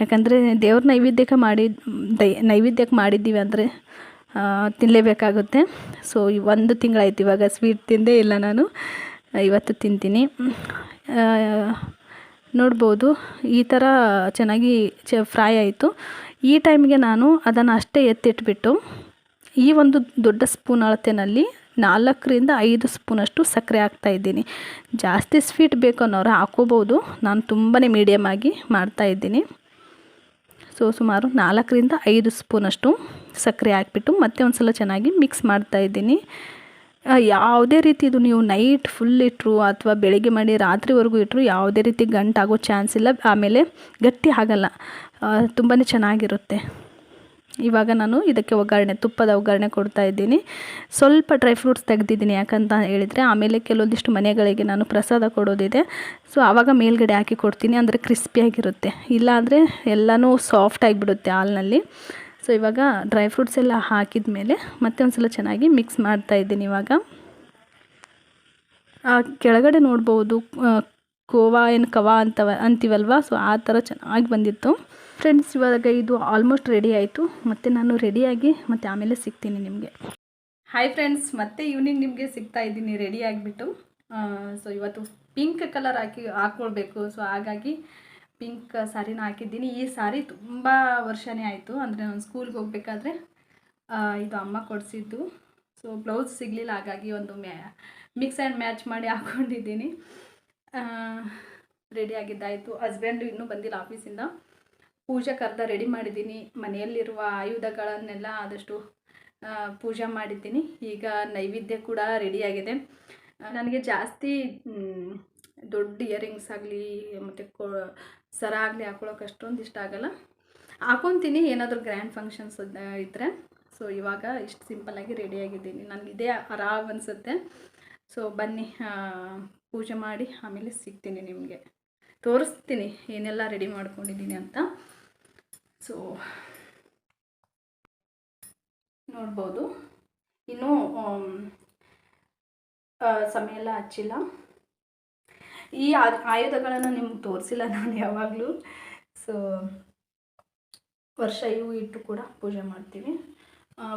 ಯಾಕಂದರೆ ದೇವ್ರ ನೈವೇದ್ಯಕ್ಕೆ ಮಾಡಿ, ದೈ, ನೈವೇದ್ಯಕ್ಕೆ ಮಾಡಿದ್ದೀವಿ ಅಂದರೆ ತಿನ್ನಲೇಬೇಕಾಗುತ್ತೆ ಸೊ ಒಂದು ತಿಂಗಳಾಯ್ತು ಇವಾಗ ಸ್ವೀಟ್ ತಿಂದೇ ಇಲ್ಲ ನಾನು. ಇವತ್ತು ತಿಂತೀನಿ. ನೋಡ್ಬೋದು. ಈ ಥರ ಚೆನ್ನಾಗಿ ಚ ಫ್ರೈ ಆಯಿತು. ಈ ಟೈಮ್ಗೆ ನಾನು ಅದನ್ನು ಅಷ್ಟೇ ಎತ್ತಿಟ್ಬಿಟ್ಟು ಈ ಒಂದು ದೊಡ್ಡ ಸ್ಪೂನ್ ಅಳತೆನಲ್ಲಿ ನಾಲ್ಕರಿಂದ ಐದು ಸ್ಪೂನಷ್ಟು ಸಕ್ಕರೆ ಹಾಕ್ತಾಯಿದ್ದೀನಿ ಜಾಸ್ತಿ ಸ್ವೀಟ್ ಬೇಕು ಅನ್ನೋರು ಹಾಕೋಬೋದು ನಾನು ತುಂಬಾ ಮೀಡಿಯಮ್ ಆಗಿ ಮಾಡ್ತಾಯಿದ್ದೀನಿ ಸೊ ಸುಮಾರು ನಾಲ್ಕರಿಂದ ಐದು ಸ್ಪೂನಷ್ಟು ಸಕ್ಕರೆ ಹಾಕ್ಬಿಟ್ಟು ಮತ್ತೆ ಒಂದು ಸಲ ಚೆನ್ನಾಗಿ ಮಿಕ್ಸ್ ಮಾಡ್ತಾಯಿದ್ದೀನಿ ಯಾವುದೇ ರೀತಿ ಇದು ನೀವು ನೈಟ್ ಫುಲ್ ಇಟ್ಟರು ಅಥವಾ ಬೆಳಿಗ್ಗೆ ಮಾಡಿ ರಾತ್ರಿವರೆಗೂ ಇಟ್ಟರು ಯಾವುದೇ ರೀತಿ ಗಂಟಾಗೋ ಚಾನ್ಸ್ ಇಲ್ಲ. ಆಮೇಲೆ ಗಟ್ಟಿ ಆಗಲ್ಲ. ತುಂಬಾ ಚೆನ್ನಾಗಿರುತ್ತೆ. ಇವಾಗ ನಾನು ಇದಕ್ಕೆ ಒಗ್ಗರಣೆ, ತುಪ್ಪದ ಒಗ್ಗರಣೆ ಕೊಡ್ತಾ ಇದ್ದೀನಿ. ಸ್ವಲ್ಪ ಡ್ರೈ ಫ್ರೂಟ್ಸ್ ತೆಗೆದಿದ್ದೀನಿ ಯಾಕಂತ ಹೇಳಿದರೆ, ಆಮೇಲೆ ಕೆಲವೊಂದಿಷ್ಟು ಮನೆಗಳಿಗೆ ನಾನು ಪ್ರಸಾದ ಕೊಡೋದಿದೆ. ಸೊ ಆವಾಗ ಮೇಲ್ಗಡೆ ಹಾಕಿ ಕೊಡ್ತೀನಿ, ಅಂದರೆ ಕ್ರಿಸ್ಪಿಯಾಗಿರುತ್ತೆ ಇಲ್ಲಾಂದರೆ ಎಲ್ಲನೂ ಸಾಫ್ಟ್ ಆಗಿಬಿಡುತ್ತೆ ಹಾಲಿನಲ್ಲಿ. ಸೊ ಇವಾಗ ಡ್ರೈ ಫ್ರೂಟ್ಸ್ ಎಲ್ಲ ಹಾಕಿದ ಮೇಲೆ ಮತ್ತೆ ಒಂದು ಸಲ ಚೆನ್ನಾಗಿ ಮಿಕ್ಸ್ ಮಾಡ್ತಾ ಇದ್ದೀನಿ ಇವಾಗ. ಕೆಳಗಡೆ ನೋಡ್ಬೋದು ಕೋವಾ ಏನು ಕವಾ ಅಂತವ ಅಂತೀವಲ್ವ? ಸೊ ಆ ಥರ ಚೆನ್ನಾಗಿ ಬಂದಿತ್ತು. ಫ್ರೆಂಡ್ಸ್ ಇವಾಗ ಇದು ಆಲ್ಮೋಸ್ಟ್ ರೆಡಿ ಆಯಿತು. ಮತ್ತು ನಾನು ರೆಡಿಯಾಗಿ ಮತ್ತು ಆಮೇಲೆ ಸಿಗ್ತೀನಿ ನಿಮಗೆ. ಹಾಯ್ ಫ್ರೆಂಡ್ಸ್ ಮತ್ತೆ ಈವ್ನಿಂಗ್ ನಿಮಗೆ ಸಿಗ್ತಾ ಇದ್ದೀನಿ ರೆಡಿ ಆಗಿಬಿಟ್ಟು. ಸೊ ಇವತ್ತು ಪಿಂಕ್ ಕಲರ್ ಹಾಕಿ ಹಾಕ್ಕೊಳ್ಬೇಕು ಸೊ ಹಾಗಾಗಿ ಪಿಂಕ್ ಸ್ಯಾರಿನ ಹಾಕಿದ್ದೀನಿ. ಈ ಸ್ಯಾರಿ ತುಂಬ ವರ್ಷನೇ ಆಯಿತು. ಅಂದರೆ ನಾನು ಸ್ಕೂಲ್ಗೆ ಹೋಗ್ಬೇಕಾದ್ರೆ ಇದು ಅಮ್ಮ ಕೊಡಿಸಿದ್ದು. ಸೊ ಬ್ಲೌಸ್ ಸಿಗಲಿಲ್ಲ. ಹಾಗಾಗಿ ಒಂದು ಮ್ಯಾ ಮಿಕ್ಸ್ ಆ್ಯಂಡ್ ಮ್ಯಾಚ್ ಮಾಡಿ ಹಾಕ್ಕೊಂಡಿದ್ದೀನಿ ರೆಡಿ ಆಗಿದ್ದಾಯಿತು. ಹಸ್ಬೆಂಡು ಇನ್ನೂ ಬಂದಿಲ್ಲ ಆಫೀಸಿಂದ ಪೂಜೆ ಕರೆದ ರೆಡಿ ಮಾಡಿದ್ದೀನಿ. ಮನೆಯಲ್ಲಿರುವ ಆಯುಧಗಳನ್ನೆಲ್ಲ ಆದಷ್ಟು ಪೂಜೆ ಮಾಡಿದ್ದೀನಿ. ಈಗ ನೈವೇದ್ಯ ಕೂಡ ರೆಡಿಯಾಗಿದೆ ನನಗೆ ಜಾಸ್ತಿ ದೊಡ್ಡ ಇಯರಿಂಗ್ಸ್ ಆಗಲಿ, ಮತ್ತು ಕೊ, ಸರ ಆಗಲಿ ಹಾಕೊಳ್ಳೋಕೆ ಅಷ್ಟೊಂದು ಇಷ್ಟ ಆಗಲ್ಲ. ಹಾಕೊತೀನಿ. ಏನಾದರೂ ಗ್ರ್ಯಾಂಡ್ ಫಂಕ್ಷನ್ಸ್ ಇದ್ದರೆ ಸೊ ಇವಾಗ ಇಷ್ಟು ಸಿಂಪಲ್ಲಾಗಿ ರೆಡಿಯಾಗಿದ್ದೀನಿ ನನಗೆ ಇದೇ ಆರಾಮ್ ಅನಿಸುತ್ತೆ. ಸೊ ಬನ್ನಿ. ಪೂಜೆ ಮಾಡಿ ಆಮೇಲೆ ಸಿಗ್ತೀನಿ ನಿಮಗೆ. ತೋರಿಸ್ತೀನಿ ಏನೆಲ್ಲ ರೆಡಿ ಮಾಡ್ಕೊಂಡಿದ್ದೀನಿ ಅಂತ. ಸೊ ನೋಡ್ಬೋದು. ಇನ್ನೂ ಸಮಯ ಎಲ್ಲ ಹಚ್ಚಿಲ್ಲ. ಈ ಆಯುಧಗಳನ್ನು ನಿಮ್ಗೆ ತೋರಿಸಿಲ್ಲ ನಾನು ಯಾವಾಗಲೂ. ಸೊ ವರ್ಷ ಇವು ಇಟ್ಟು ಕೂಡ ಪೂಜೆ ಮಾಡ್ತೀವಿ.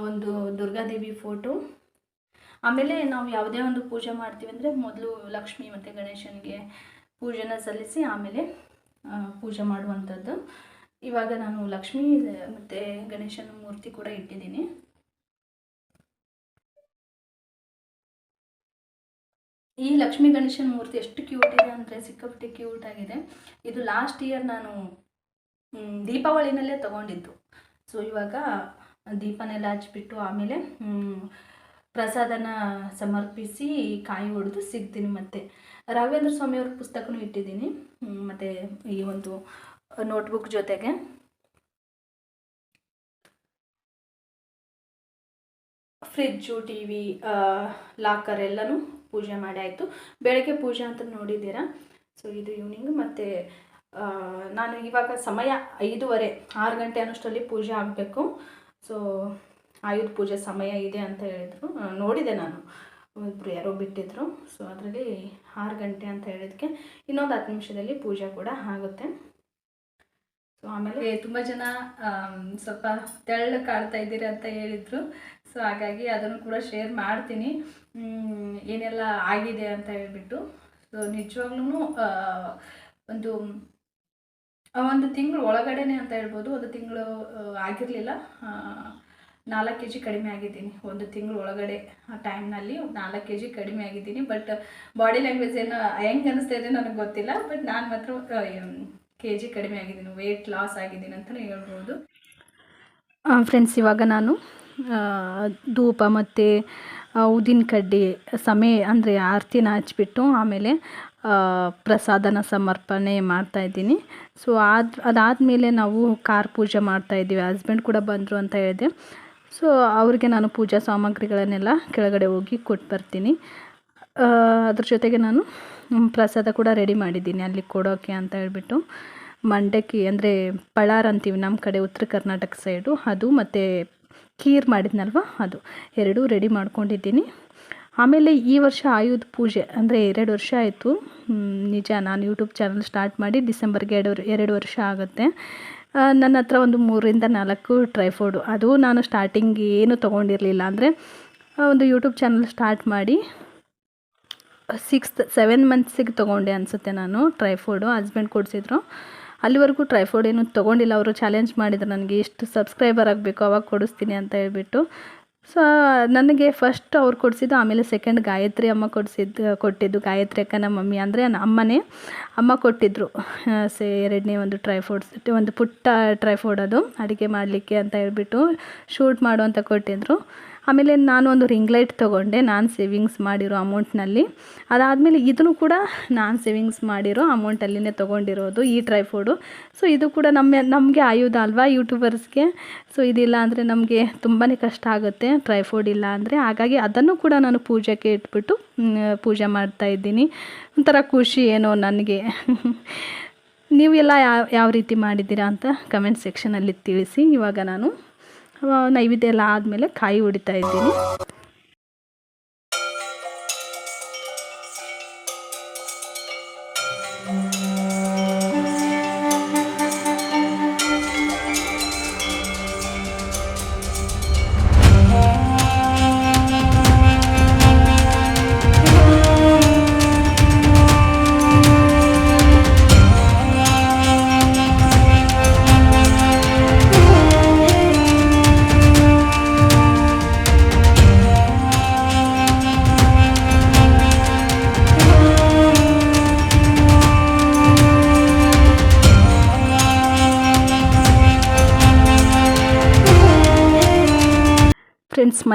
ಒಂದು ದುರ್ಗಾದೇವಿ ಫೋಟೋ ಆಮೇಲೆ ನಾವು ಯಾವುದೇ ಒಂದು ಪೂಜೆ ಮಾಡ್ತೀವಿ ಅಂದರೆ ಮೊದಲು ಲಕ್ಷ್ಮಿ ಮತ್ತು ಗಣೇಶನಿಗೆ ಪೂಜೆನ ಸಲ್ಲಿಸಿ ಆಮೇಲೆ ಪೂಜೆ ಮಾಡುವಂಥದ್ದು. ಇವಾಗ ನಾನು ಲಕ್ಷ್ಮೀ ಮತ್ತು ಗಣೇಶನ ಮೂರ್ತಿ ಕೂಡ ಇಟ್ಟಿದ್ದೀನಿ. ಈ ಲಕ್ಷ್ಮೀ ಗಣೇಶನ ಮೂರ್ತಿ ಎಷ್ಟು ಕ್ಯೂಟ್ ಇದೆ ಅಂದರೆ ಸಿಕ್ಕಾಪಟ್ಟೆ ಕ್ಯೂಟ್ ಆಗಿದೆ. ಇದು ಲಾಸ್ಟ್ ಇಯರ್ ನಾನು ದೀಪಾವಳಿನಲ್ಲೇ ತಗೊಂಡಿದ್ದು. ಸೊ ಇವಾಗ ದೀಪನೆಲ್ಲ ಹಚ್ಬಿಟ್ಟು ಆಮೇಲೆ ಪ್ರಸಾದನ ಸಮರ್ಪಿಸಿ ಕಾಯಿ ಹೊಡೆದು ಸಿಗ್ತೀನಿ ಮತ್ತೆ. ರಾಘವೇಂದ್ರ ಸ್ವಾಮಿಯವ್ರ ಪುಸ್ತಕನೂ ಇಟ್ಟಿದ್ದೀನಿ. ಮತ್ತೆ ಈ ಒಂದು ನೋಟ್ಬುಕ್ ಜೊತೆಗೆ. ಫ್ರಿಜ್ಜು ಟಿ ವಿ ಲಾಕರ್ ಎಲ್ಲನೂ ಪೂಜೆ ಮಾಡಿ ಆಯಿತು. ಬೆಳಗ್ಗೆ ಪೂಜೆ ಅಂತ ನೋಡಿದ್ದೀರಾ? ಸೊ ಇದು ಈವ್ನಿಂಗ್ ಮತ್ತು ನಾನು ಇವಾಗ ಸಮಯ ಐದೂವರೆ, ಆರು ಗಂಟೆ ಅನ್ನೋಷ್ಟರಲ್ಲಿ ಪೂಜೆ ಆಗಬೇಕು. ಸೊ ಆಯುಧ ಪೂಜೆ ಸಮಯ ಇದೆ ಅಂತ ಹೇಳಿದರು. ನೋಡಿದೆ ನಾನು. ಒಬ್ಬರು ಯಾರೋ ಬಿಟ್ಟಿದ್ರು. ಸೊ ಅದರಲ್ಲಿ ಆರು ಗಂಟೆ ಅಂತ ಹೇಳಿದಕ್ಕೆ ಇನ್ನೊಂದು ಹತ್ತು ನಿಮಿಷದಲ್ಲಿ ಪೂಜೆ ಕೂಡ ಆಗುತ್ತೆ. ಸೊ ಆಮೇಲೆ ತುಂಬ ಜನ ಸ್ವಲ್ಪ ತೆಳ್ಳು ಕಾಡ್ತಾ ಇದ್ದೀರಿ ಅಂತ ಹೇಳಿದರು. ಸೊ ಹಾಗಾಗಿ ಅದನ್ನು ಕೂಡ ಶೇರ್ ಮಾಡ್ತೀನಿ. ಏನೆಲ್ಲ ಆಗಿದೆ ಅಂತ ಹೇಳಿಬಿಟ್ಟು. ಸೊ ನಿಜವಾಗ್ಲೂ ಒಂದು ಒಂದು ತಿಂಗಳು ಒಳಗಡೆನೆ ಅಂತ ಹೇಳ್ಬೋದು. ಒಂದು ತಿಂಗಳು ಆಗಿರಲಿಲ್ಲ. ನಾಲ್ಕು ಕೆ ಜಿ ಕಡಿಮೆ ಆಗಿದ್ದೀನಿ. ಒಂದು ತಿಂಗಳು ಒಳಗಡೆ ಆ ಟೈಮ್ನಲ್ಲಿ ನಾಲ್ಕು ಕೆ ಜಿ ಕಡಿಮೆ ಆಗಿದ್ದೀನಿ. ಬಟ್ ಬಾಡಿ ಲ್ಯಾಂಗ್ವೇಜ್ ಏನು ಹೆಂಗೆ ಅನಿಸ್ತಾ ಇದೆ ನನಗೆ ಗೊತ್ತಿಲ್ಲ. ಬಟ್ ನಾನು ಮಾತ್ರ ಕೆ ಜಿ ಕಡಿಮೆ ಆಗಿದ್ದೀನಿ. ವೆಯ್ಟ್ ಲಾಸ್ ಆಗಿದ್ದೀನಿ ಅಂತಲೇ ಹೇಳ್ಬೋದು. ಫ್ರೆಂಡ್ಸ್ ಇವಾಗ ನಾನು ಧೂಪ ಮತ್ತು ಉದಿನ ಕಡ್ಡಿ ಸಮಯ ಅಂದರೆ ಆರತಿನ ಹಚ್ಬಿಟ್ಟು ಆಮೇಲೆ ಪ್ರಸಾದನ ಸಮರ್ಪಣೆ ಮಾಡ್ತಾಯಿದ್ದೀನಿ ಸೊ ಅದು ಅದಾದಮೇಲೆ ನಾವು ಕಾರ್ ಪೂಜೆ ಮಾಡ್ತಾಯಿದ್ದೀವಿ ಹಸ್ಬೆಂಡ್ ಕೂಡ ಬಂದರು ಅಂತ ಹೇಳಿದೆ. ಸೊ ಅವ್ರಿಗೆ ನಾನು ಪೂಜಾ ಸಾಮಗ್ರಿಗಳನ್ನೆಲ್ಲ ಕೆಳಗಡೆ ಹೋಗಿ ಕೊಟ್ಟು ಬರ್ತೀನಿ. ಅದ್ರ ಜೊತೆಗೆ ನಾನು ಪ್ರಸಾದ ಕೂಡ ರೆಡಿ ಮಾಡಿದ್ದೀನಿ ಅಲ್ಲಿ ಕೊಡೋಕ್ಕೆ ಅಂತ ಹೇಳ್ಬಿಟ್ಟು. ಮಂಡಕ್ಕಿ ಅಂದರೆ ಪಳಾರ್ ಅಂತೀವಿ ನಮ್ಮ ಕಡೆ ಉತ್ತರ ಕರ್ನಾಟಕ ಸೈಡು ಅದು ಮತ್ತು ಖೀರ್ ಮಾಡಿದ್ನಲ್ವ ಅದು. ಎರಡೂ ರೆಡಿ ಮಾಡ್ಕೊಂಡಿದ್ದೀನಿ. ಆಮೇಲೆ ಈ ವರ್ಷ ಆಯುಧ ಪೂಜೆ ಅಂದರೆ ಎರಡು ವರ್ಷ ಆಯಿತು. ನಿಜ ನಾನು ಯೂಟ್ಯೂಬ್ ಚಾನಲ್ ಸ್ಟಾರ್ಟ್ ಮಾಡಿ ಡಿಸೆಂಬರ್ಗೆ ಎರಡು ಎರಡು ವರ್ಷ ಆಗುತ್ತೆ. ನನ್ನ ಹತ್ರ ಒಂದು ಮೂರಿಂದ ನಾಲ್ಕು ಟ್ರೈಫೋಡು ಅದು ನಾನು ಸ್ಟಾರ್ಟಿಂಗ್ ಏನು ತೊಗೊಂಡಿರಲಿಲ್ಲ ಅಂದರೆ ಒಂದು ಯೂಟ್ಯೂಬ್ ಚಾನಲ್ ಸ್ಟಾರ್ಟ್ ಮಾಡಿ ಸಿಕ್ಸ್ತ್ ಸೆವೆನ್ ಮಂತ್ಸಿಗೆ ತೊಗೊಂಡೆ ಅನಿಸುತ್ತೆ ನಾನು ಟ್ರೈಫೋಡು ಹಸ್ಬೆಂಡ್ ಕೊಡಿಸಿದ್ರು. ಅಲ್ಲಿವರೆಗೂ ಟ್ರೈ ಫುಡ್ ಏನು ತೊಗೊಂಡಿಲ್ಲ. ಅವರು ಚಾಲೆಂಜ್ ಮಾಡಿದ್ರು ನನಗೆ ಇಷ್ಟು ಸಬ್ಸ್ಕ್ರೈಬರ್ ಆಗಬೇಕು, ಅವಾಗ ಕೊಡಿಸ್ತೀನಿ ಅಂತ ಹೇಳ್ಬಿಟ್ಟು. ಸೊ ನನಗೆ ಫಸ್ಟ್ ಅವ್ರು ಕೊಡಿಸಿದ್ದು, ಆಮೇಲೆ ಸೆಕೆಂಡ್ ಗಾಯತ್ರಿ ಅಮ್ಮ ಕೊಡಿಸಿದ್ದು ಕೊಟ್ಟಿದ್ದು. ಗಾಯತ್ರಿ ಅಕ್ಕ ನಮ್ಮ ಮಮ್ಮಿ ಅಂದರೆ ನನ್ನ ಅಮ್ಮನೇ. ಅಮ್ಮ ಕೊಟ್ಟಿದ್ದರು ಸೇ, ಎರಡನೇ ಒಂದು ಟ್ರೈಫೋಡ್ಸ್ ಒಂದು ಪುಟ್ಟ ಟ್ರೈಫೋಡ್ ಅದು. ಅಡುಗೆ ಮಾಡಲಿಕ್ಕೆ ಅಂತ ಹೇಳ್ಬಿಟ್ಟು ಶೂಟ್ ಮಾಡು ಅಂತ ಕೊಟ್ಟಿದ್ದರು ಆಮೇಲೆ ನಾನು ಒಂದು ರಿಂಗ್ ಲೈಟ್ ತೊಗೊಂಡೆ, ನಾನು ಸೇವಿಂಗ್ಸ್ ಮಾಡಿರೋ ಅಮೌಂಟ್ನಲ್ಲಿ. ಅದಾದಮೇಲೆ ಇದನ್ನು ಕೂಡ ನಾನು ಸೇವಿಂಗ್ಸ್ ಮಾಡಿರೋ ಅಮೌಂಟಲ್ಲಿನೇ ತೊಗೊಂಡಿರೋದು ಈ ಟ್ರೈಫೋಡು. ಸೊ, ಇದು ಕೂಡ ನಮ್ಮ, ನಮಗೆ ಆಯುಧ ಅಲ್ವಾ ಯೂಟ್ಯೂಬರ್ಸ್ಗೆ? ಸೊ, ಇದಿಲ್ಲ ಅಂದರೆ ನಮಗೆ ತುಂಬಾ ಕಷ್ಟ ಆಗುತ್ತೆ, ಟ್ರೈಫೋಡ್ ಇಲ್ಲ ಅಂದರೆ. ಹಾಗಾಗಿ ಅದನ್ನು ಕೂಡ ನಾನು ಪೂಜೆಗೆ ಇಟ್ಬಿಟ್ಟು ಪೂಜೆ ಮಾಡ್ತಾ ಇದ್ದೀನಿ. ಒಂಥರ ಖುಷಿ ಏನೋ ನನಗೆ. ನೀವು ಎಲ್ಲ ಯಾವ ಯಾವ ರೀತಿ ಮಾಡಿದ್ದೀರಾ ಅಂತ ಕಮೆಂಟ್ ಸೆಕ್ಷನಲ್ಲಿ ತಿಳಿಸಿ. ಇವಾಗ ನಾನು ನೈವೇದ್ಯ ಎಲ್ಲ ಆದಮೇಲೆ ಕಾಯಿ ಹೊಡಿತಾ ಇದ್ದೀನಿ.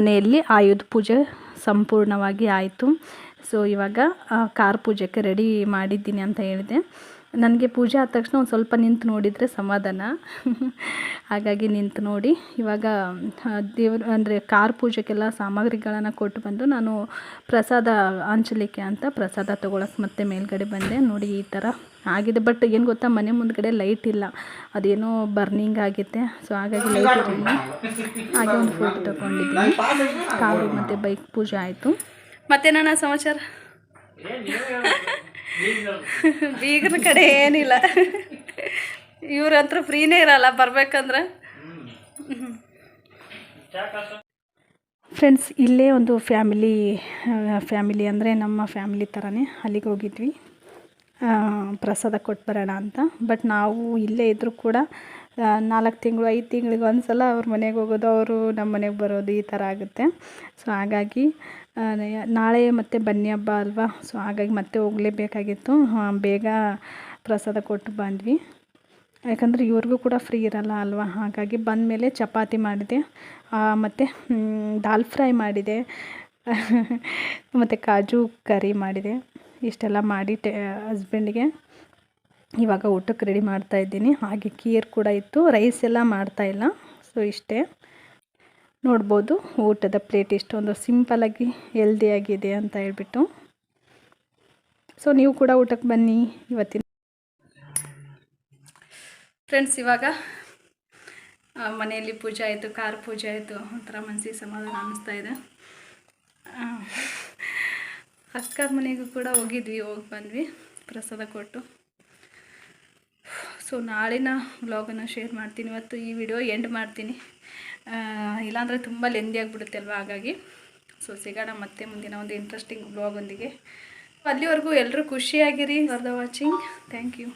ಮನೆಯಲ್ಲಿ ಆಯುಧ ಪೂಜೆ ಸಂಪೂರ್ಣವಾಗಿ ಆಯಿತು. ಸೊ ಇವಾಗ ಕಾರ್ ಪೂಜೆಗೆ ರೆಡಿ ಮಾಡಿದ್ದೀನಿ ಅಂತ ಹೇಳಿದೆ. ನನಗೆ ಪೂಜೆ ಆದ ತಕ್ಷಣ ಒಂದು ಸ್ವಲ್ಪ ನಿಂತು ನೋಡಿದರೆ ಸಮಾಧಾನ. ಹಾಗಾಗಿ ನಿಂತು ನೋಡಿ, ಇವಾಗ ದೇವರು, ಅಂದರೆ ಕಾರ್ ಪೂಜೆಗೆಲ್ಲ ಸಾಮಗ್ರಿಗಳನ್ನು ಕೊಟ್ಟು ಬಂದು ನಾನು ಪ್ರಸಾದ ಹಂಚಲಿಕ್ಕೆ ಅಂತ ಪ್ರಸಾದ ತೊಗೊಳಕ್ಕೆ ಮತ್ತೆ ಮೇಲ್ಗಡೆ ಬಂದೆ. ನೋಡಿ ಈ ಥರ ಆಗಿದೆ. ಬಟ್ ಏನು ಗೊತ್ತಾ, ಮನೆ ಮುಂದ್ಗಡೆ ಲೈಟ್ ಇಲ್ಲ. ಅದೇನೋ ಬರ್ನಿಂಗ್ ಆಗಿದೆ. ಸೊ ಹಾಗಾಗಿ ಲೈಟ್ ಇರಲಿಲ್ಲ ಹಾಗೆ ಒಂದು ಫೋಟೋ ತಗೊಂಡಿದ್ದೀನಿ. ಕಾರು ಮತ್ತು ಬೈಕ್ ಪೂಜೆ ಆಯಿತು. ಮತ್ತೇನಣ್ಣ ಸಮಾಚಾರ? ಬೀಗನ ಕಡೆ ಏನಿಲ್ಲ. ಇವ್ರ ಹತ್ರ ಫ್ರೀನೇ ಇರಲ್ಲ ಬರ್ಬೇಕಂದ್ರೆ. ಫ್ರೆಂಡ್ಸ್ ಇಲ್ಲೇ ಒಂದು ಫ್ಯಾಮಿಲಿ ಫ್ಯಾಮಿಲಿ ಅಂದರೆ ನಮ್ಮ ಫ್ಯಾಮಿಲಿ ಥರನೇ ಅಲ್ಲಿಗೆ ಹೋಗಿದ್ವಿ. ಪ್ರಸಾದ ಕೊಟ್ಟು ಬರೋಣ ಅಂತ. ಬಟ್ ನಾವು ಇಲ್ಲೇ ಇದ್ದರೂ ಕೂಡ ನಾಲ್ಕು ತಿಂಗಳು, ಐದು ತಿಂಗಳಿಗೆ ಒಂದು ಸಲ ಅವ್ರ ಮನೆಗೆ ಹೋಗೋದು, ಅವರು ನಮ್ಮ ಮನೆಗೆ ಬರೋದು ಈ ಥರ ಆಗುತ್ತೆ. ಸೊ ಹಾಗಾಗಿ ನಾಳೆ ಮತ್ತೆ ಬನ್ನಿ ಹಬ್ಬ ಅಲ್ವಾ? ಸೊ ಹಾಗಾಗಿ ಮತ್ತೆ ಹೋಗಲೇಬೇಕಾಗಿತ್ತು. ಬೇಗ ಪ್ರಸಾದ ಕೊಟ್ಟು ಬಂದ್ವಿ. ಯಾಕಂದರೆ ಇವ್ರಿಗೂ ಕೂಡ ಫ್ರೀ ಇರಲ್ಲ ಅಲ್ವಾ? ಹಾಗಾಗಿ ಬಂದಮೇಲೆ ಚಪಾತಿ ಮಾಡಿದೆ. ಮತ್ತು ದಾಲ್ ಫ್ರೈ ಮಾಡಿದೆ. ಮತ್ತು ಕಾಜು ಕರಿ ಮಾಡಿದೆ. ಇಷ್ಟೆಲ್ಲ ಮಾಡಿ ಟೆ ಹಸ್ಬೆಂಡಿಗೆ ಇವಾಗ ಊಟಕ್ಕೆ ರೆಡಿ ಮಾಡ್ತಾ ಇದ್ದೀನಿ. ಹಾಗೆ ಕೀರ್ ಕೂಡ ಇತ್ತು. ರೈಸ್ ಎಲ್ಲ ಮಾಡ್ತಾಯಿಲ್ಲ ಸೊ ಇಷ್ಟೇ. ನೋಡ್ಬೋದು ಊಟದ ಪ್ಲೇಟ್ ಇಷ್ಟೊಂದು ಸಿಂಪಲಾಗಿ ಹೆಲ್ದಿಯಾಗಿದೆ ಅಂತ ಹೇಳ್ಬಿಟ್ಟು. ಸೊ ನೀವು ಕೂಡ ಊಟಕ್ಕೆ ಬನ್ನಿ ಇವತ್ತಿನ. ಫ್ರೆಂಡ್ಸ್ ಇವಾಗ ಮನೆಯಲ್ಲಿ ಪೂಜೆ ಆಯಿತು ಕಾರ್ ಪೂಜೆ ಆಯಿತು. ಒಂಥರ ಮನಸ್ಸಿಗೆ ಸಮಾಧಾನ ಅನ್ನಿಸ್ತಾ ಇದೆ. ಆ, ಅಕ್ಕರ ಮನೆಗೂ ಕೂಡ ಹೋಗಿದ್ವಿ ಹೋಗಿ ಬಂದ್ವಿ ಪ್ರಸಾದ ಕೊಟ್ಟು. ಸೊ ನಾಳಿನ ವ್ಲಾಗನ್ನು ಶೇರ್ ಮಾಡ್ತೀನಿ. ಇವತ್ತು ಈ ವಿಡಿಯೋ ಎಂಡ್ ಮಾಡ್ತೀನಿ. ಇಲ್ಲಾಂದರೆ ತುಂಬ ಲೆಂದಿ ಆಗಿಬಿಡುತ್ತೆ ಅಲ್ವಾ ಹಾಗಾಗಿ. ಸೊ ಸಿಗೋಣ ಮತ್ತೆ ಮುಂದಿನ ಒಂದು ಇಂಟ್ರೆಸ್ಟಿಂಗ್ ವ್ಲಾಗೊಂದಿಗೆ ಅಲ್ಲಿವರೆಗೂ ಎಲ್ಲರೂ ಖುಷಿಯಾಗಿರಿ for the watching thank you